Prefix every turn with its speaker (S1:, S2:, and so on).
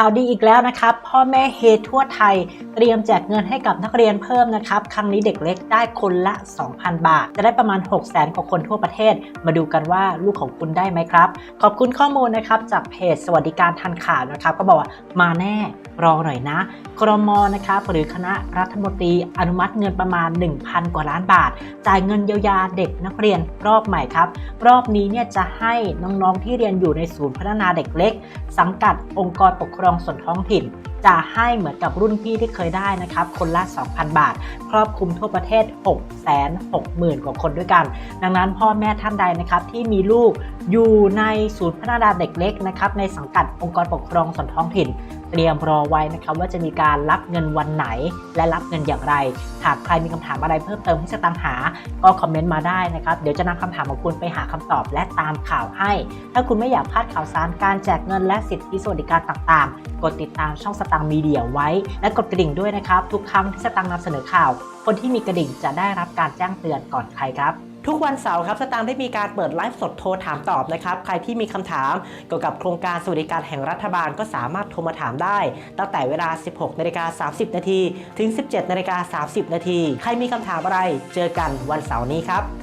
S1: ข่าวดีอีกแล้วนะครับ พ่อแม่เฮทั่วไทย เตรียมแจกเงินให้กับนักเรียนเพิ่มนะครับ ครั้งนี้เด็กเล็กได้คนละ 2,000 บาท จะได้ประมาณ 6 0 0 0 0 0กว่าคนทั่วประเทศ มาดูกันว่าลูกของคุณได้ไหมครับ ขอบคุณข้อมูลนะครับจากเพจสวัสดิการทันข่าวนะครับ ก็บอกว่ามาแน่รอหน่อยนะครมนะครับหรือคณะรัฐมนตรีอนุมัติเงินประมาณ 1,000 กว่าล้านบาท จ่ายเงินเยียวยาเด็กนักเรียนรอบใหม่ครับ รอบนี้เนี่ยจะให้น้องๆที่เรียนอยู่ในศูนย์พัฒนาเด็กเล็ก สังกัดองค์กรปกครองส่วนท้องถิ่น จะให้เหมือนกับรุ่นพี่ที่เคยได้นะครับ คนละ 2,000 บาท ครอบคลุมทั่วประเทศ 6 6 0 0 0 0 กว่าคนด้วยกัน ดังนั้นพ่อแม่ท่านใดนะครับที่มีลูกอยู่ในศูนย์พัฒนาเด็กเล็กนะครับในสังกัดองค์กรปกครองส่วนท้องถิ่น เตรียมรอไว้นะครับว่าจะมีการรับเงินวันไหน และรับเงินอย่างไร หากใครมีคำถามอะไรเพิ่มเติมที่จะตังหา ก็คอมเมนต์มาได้นะครับ เดี๋ยวจะนำคำถามของคุณไปหาคำตอบและตามข่าวให้ ถ้าคุณไม่อยากพลาดข่าวสารการแจกเงินและสิทธิสวัสดิการต่างๆ กดติดตามช่องสตังมีเดียไว้ และกดกระดิ่งด้วยนะครับ ทุกครั้งที่สตังนำเสนอข่าว คนที่มีกระดิ่งจะได้รับการแจ้งเตือนก่อนใครครับ ทุกวันเสาร์ครับสตางค์ได้มีการเปิดไลฟ์สดโทรถามตอบนะครับ ใครที่มีคำถามเกี่ยวกับโครงการสวัสดิการแห่งรัฐบาลก็สามารถโทรมาถามได้ ตั้งแต่เวลา 16นาฬิกา30 นาทีถึง 17นาฬิกา30 นาที ใครมีคำถามอะไร เจอกันวันเสาร์นี้ครับ